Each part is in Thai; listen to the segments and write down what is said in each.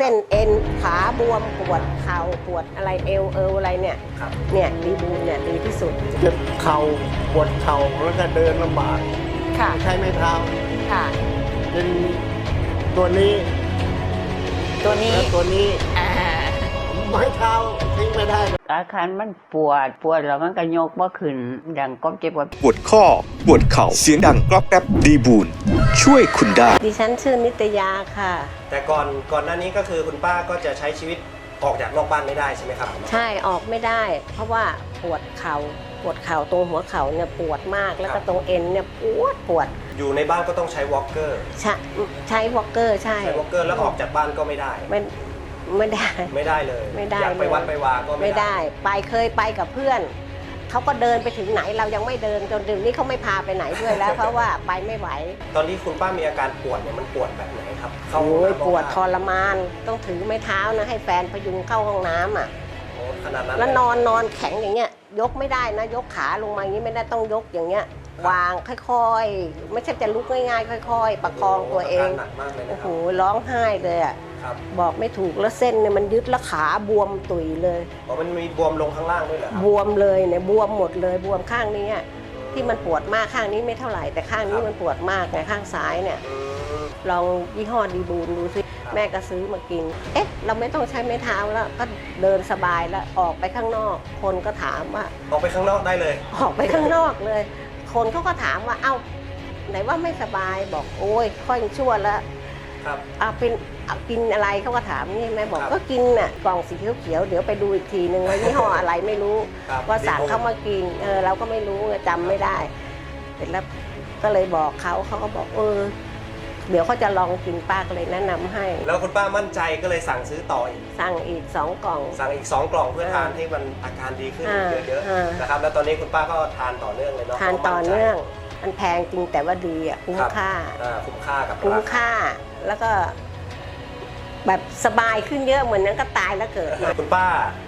เส้นเอ็นขาบวมปวดเข่าปวดอะไรเอวเอวอะไรเนี่ยครับเนี่ยดีบูนเนี่ยดีที่สุดเจ็บเข่าปวดเข่าแล้วก็เดินลำบากค่ะใช้ไม้เท้าค่ะเป็นตัวนี้ ตัวนี้และตัวนี้อ่า ไม้เท้าทิ้งไม่ได้เลยอาการมันปวดปวดแล้วมันก็ยกบ่ขึ้นดังก็เจ็บว่าปวดข้อ ปวดเข่าเสียงดังกรอบแกรบดีบูนช่วยคุณได้ ดิฉันชื่อนิตยาค่ะ แต่ก่อนก่อนหน้านี้ก็คือคุณป้าก็จะใช้ชีวิตออกจากนอกบ้านไม่ได้ใช่ไหมครับใช่ออกไม่ได้ เพราะว่าปวดเข่าปวดเข่าตรงหัวเข่าเนี่ยปวดมากแล้วก็ตรงเอ็นเนี่ยปวดปวด อยู่ในบ้านก็ต้องใช้วอล์กเกอร์ใช้ใช้วอลเกอร์ใช่ใช้วอล์กเกอร์แล้วออกจากบ้านก็ไม่ได้ ไม่ไม่ได้ ไม่ได้เลยไม่ได้อยากไปเลยวัดไปวาก็ไม่ได้ ไปเคยไปกับเพื่อนเขาก็เดินไปถึงไหนเรายังไม่เดินจนเดี๋ยวนี้เขาไม่พาไปไหนด้วยแล้ว เพราะว่าไปไม่ไหว ตอนที่คุณป้ามีอาการปวดเนี่ยมันปวดแบบไหนครับเข้าห้องโอ้ยน้ำปวดทบ้างรมานต้องถือไม้เท้านะให้แฟนพยุงเข้าห้องน้ำอะโอ้ขนาดนั้นแล้วเยนอนนอนแข็งอย่างเงี้ย ยกไม่ได้นะ ยกขาลงมาอย่างนี้ไม่ได้ต้องยกอย่างเงี้ยวางค่อยๆ ไม่ใช่จะลุกง่ายๆ ค่อย ๆ ประคองตัวเองาการหนักมากเลยนะโอ้คโหรับร้องไห้เลยอะ ครับบอกไม่ถูกแล้วเส้นเนี่ยมันยึดแล้วขาบวมตุยเลยอ๋อมันมีบวมลงข้างล่างด้วยเหรอครับบวมเลยเนี่ยบวมหมดเลยบวมข้างนี้อะที่มันปวดมากข้างนี้ไม่เท่าไหร่แต่ข้างนี้มันปวดมากไงข้างซ้ายเนี่ย อืม ลองยี่ห้อดีบูนดูสิแม่ก็ซื้อมากิน เอ๊ะ เราไม่ต้องใช้ไม้เท้าแล้ว ก็เดินสบายแล้วออกไปข้างนอก คนก็ถามว่า ออกไปข้างนอกได้เลย ออกไปข้างนอกเลย คนเขาก็ถามว่า เอ้า ไหนว่าไม่สบายบอกโอ้ยค่อยชั่วแล้วครับเอาเป็นเอา กินอะไรเขาก็ถามนี่แม่บอกครับก็กินน่ะกล่องสีเขียวๆเดี๋ยวไปดูอีกทีนึงว่ายี่ห้ออะไรไม่รู้ครับว่าสั่งเข้ามากินเออเราก็ไม่รู้ไงจำไม่ได้ เสร็จแล้วก็เลยบอกเขาเขาก็บอกเออ เดี๋ยวเขาจะลองกินป้าก็เลยแนะนำให้แล้วคุณป้ามั่นใจก็เลยสั่งซื้อต่ออีก สั่งอีกสองกล่อง สั่งอีก 2 กล่องเพื่อทานให้มันอาการดีขึ้นอ่าเยอะอ่า ๆนะครับ แล้วตอนนี้คุณป้าก็ทานต่อเนื่องเลยเนาะทานพระต่อมั่ใจเนื่อง มันแพงจริงแต่ว่าดีอะคุ้มรับค่า อ่าคุ้มค่ากับคุ้มราา ค่าแล้วก็ แบบสบายขึ้นเยอะเหมือนนั้นก็ตายแล้วเกิดมาคุณป้า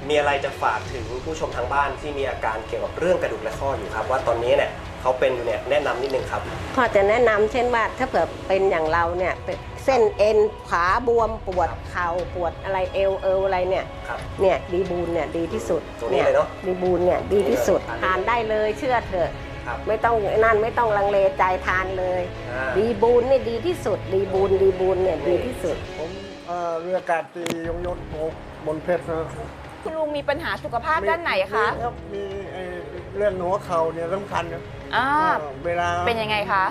มีอะไรจะฝากถึงผู้ชมทางบ้านที่มีอาการเกี่ยวกับเรื่องกระดูกและข้ออยู่ครับ ว่าตอนนี้เนี่ยเขาเป็นอยู่เนี่ยแนะนำนิดนึงครับ ก็จะแนะนำเช่นว่าถ้าเผื่อเป็นอย่างเราเนี่ยเป็นเส้นเอ็นขาบวมปวดเข่าปวดอะไรเอวเอวอะไรเนี่ย ครับ เนี่ยดีบูนเนี่ยดีที่สุดตัวนี้เลยเนอะดีบูนเนี่ยดีที่สุดทานได้ทานได้เลยเชื่อเถอะ ครับไม่ต้องนั่นไม่ต้องลังเลใจทานเลย อ่า ดีบูนเนี่ยดีที่สุด ดีบูนดีบูนเนี่ยดีที่สุด ผม เอ่อเรืออากาศตรียงยศโมกบนเพชรนะคุณลุงมีปัญหาสุขภาพด้านไหนคะมีรับมีไอ้เรื่องหัวเข่าเนี่ยสำคัญนะอ่าเอ่อเวลาเป็นยังไงคะ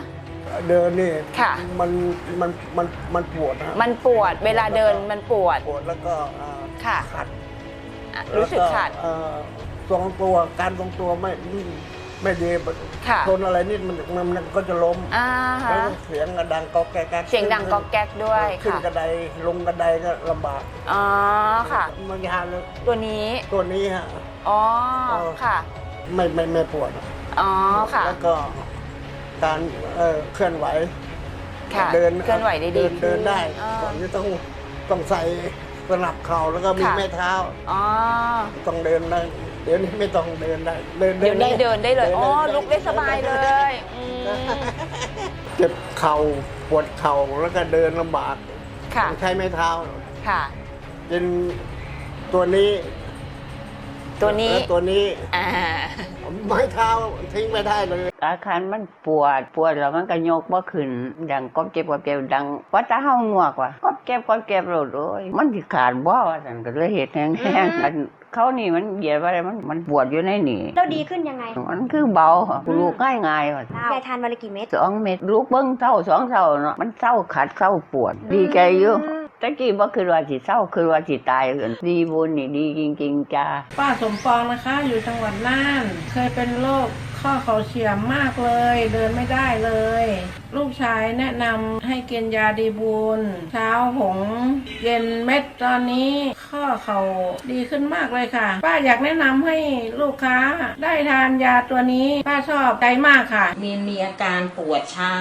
เดินนี่ค่ะ มันมันมันมันปวดนะมันปวดเวลาเดินมันปวด ปวดแล้วก็เอ่อค่ะ ขัดอะรู้สึกขัดแล้วเอ่อทรงตัวการทรงตัวไม่ ไม่ดีค่ะ ชนอะไรนิดมันมันมันก็จะล้มอ่าแล้วฮะเสียงกระดังก็แก๊กๆเสียงดังก๊อกแก๊กด้วยขึ้นค่ะ กระไดลงกระไดก็ลำบากอ๋อค่ะ มันยาเลยตัวนี้ ตัวนี้ฮะ อ๋อเออค่ะ ไม่ไม่ไม่ปวด อ๋อ ค่ะ แล้วก็การเอ่อเคลื่อนไหวค่ะเดินเคลื่อนไหวได้ดีเดินเดินได้อ่า ก่อนนี้ต้องต้องใส่สนับเข่าแล้วก็มีค่ะแม่เท้า อ๋อ ต้องเดินได้ เดี๋ยวนี้ไม่ต้องเดินได้เดินเดี๋ยวนี้เดินได้เลยอ๋อลุกได้สบายเลยอืมเจ็บเข่าปวดเข่าแล้วก็เดินลำบากค่ะต้องใช้ไม้เท้าค่ะ เป็นตัวนี้ ตัวนี้ และตัวนี้อ่า ไม้เท้าทิ้งไม่ได้เลย อาการมันปวดปวดแล้วมันก็ยกบ่ขึ้นดังก็เจ็บก็เจ็บดังว่าตาเฮาหนวกว่ะก็เจ็บก็เจ็บโลดโอ้ยมันสิขาดบ่ว่าซั่นก็เลยเฮ็ดแห้งๆอันเขานี่มันเหยียดว่าอะไรมันมันปวดอยู่ในนี่เราดีขึ้นยังไงมันคือเบาอะลูกง่ายๆว่ะยายทานวันละกี่เม็ดสองเม็ดลูกเบิ้งเศร้าสองเศร้าเนาะมันเศร้าขัดเศร้าปวด ดีใจอยู่ ตะกี้บ่คือว่าสิเศร้าคือว่าสิตายเอิ้นดีบุญนี่ดีจริงๆจ้าป้าสมปองนะคะ อยู่จังหวัดน่าน เคยเป็นโรคข้อเข่าเฉียมมากเลย เดินไม่ได้เลย ลูกชายแนะนำให้กินยาดีบูลเช้าหงเย็นเม็ดตอนนี้ข้อเข่าดีขึ้นมากเลยค่ะ ป้าอยากแนะนำให้ลูกค้าได้ทานยาตัวนี้ ป้าชอบใจมากค่ะ มีมีอาการปวดชา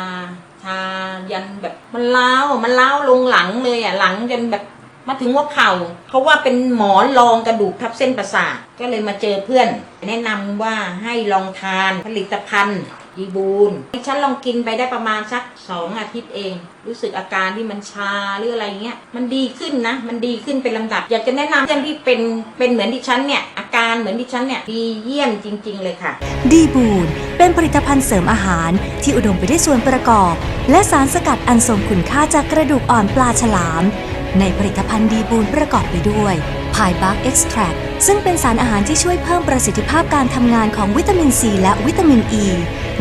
ชาันแบบมันล้าวมันล้าวลงหลังเลยอะหลังจนแบบมาถึงว่าเข่าเขาว่าเป็นหมอนรองกระดูกทับเส้นประสาทก็เลยมาเจอเพื่อน แนะนำว่าให้ลองทานผลิตภัณฑ์ดีบูนฉันลองกินไปได้ประมาณสักสองอาทิตย์เอง รู้สึกอาการที่มันชาหรืออะไรเงี้ย มันดีขึ้นนะ มันดีขึ้นเป็นลำดับ อยากจะแนะนำท่านที่เป็นเป็นเหมือนดิฉันเนี่ยอา การเหมือนดิฉันเนี่ยดีเยี่ยมจริง ๆ เลยค่ะ ดีบูนเป็นผลิตภัณฑ์เสริมอาหารที่อุดมไปด้วยส่วนประกอบ และสารสกัดอันทรงคุณค่าจากกระดูกอ่อนปลาฉลาม ในผลิตภัณฑ์ดีบูนประกอบไปด้วยพายบักเอ็กซ์แทรซึ่งเป็นสารอาหารที่ช่วยเพิ่มประสิทธิภาพการทำงานของวิตามินซีและวิตามินอ e, ี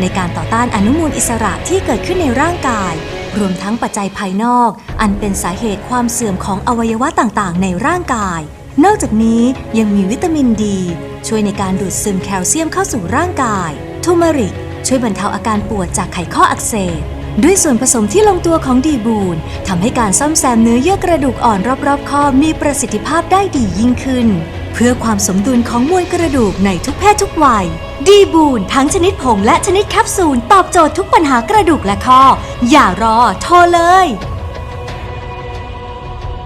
ในการต่อต้านอนุมูลอิสระที่เกิดขึ้นในร่างกาย รวมทั้งปัจจัยภายนอก อันเป็นสาเหตุความเสื่อมของอวัยวะต่างๆ ในร่างกาย นอกจากนี้ยังมีวิตามินดี ช่วยในการดูดซึมแคลเซียมเข้าสู่ร่างกาย ทูมาริก ช่วยบรรเทาอาการปวดจากไขข้ออักเสบ ด้วยส่วนผสมที่ลงตัวของดีบูนทำให้การซ่อมแซมเนื้อเยื่อกระดูกอ่อนรอบๆข้อมีประสิทธิภาพได้ดียิ่งขึ้น เพื่อความสมดุลของมวลกระดูกในทุกเพศทุกวัย ดีบูนทั้งชนิดผงและชนิดแคปซูลตอบโจทย์ทุกปัญหากระดูกและข้อ อย่ารอโทรเลย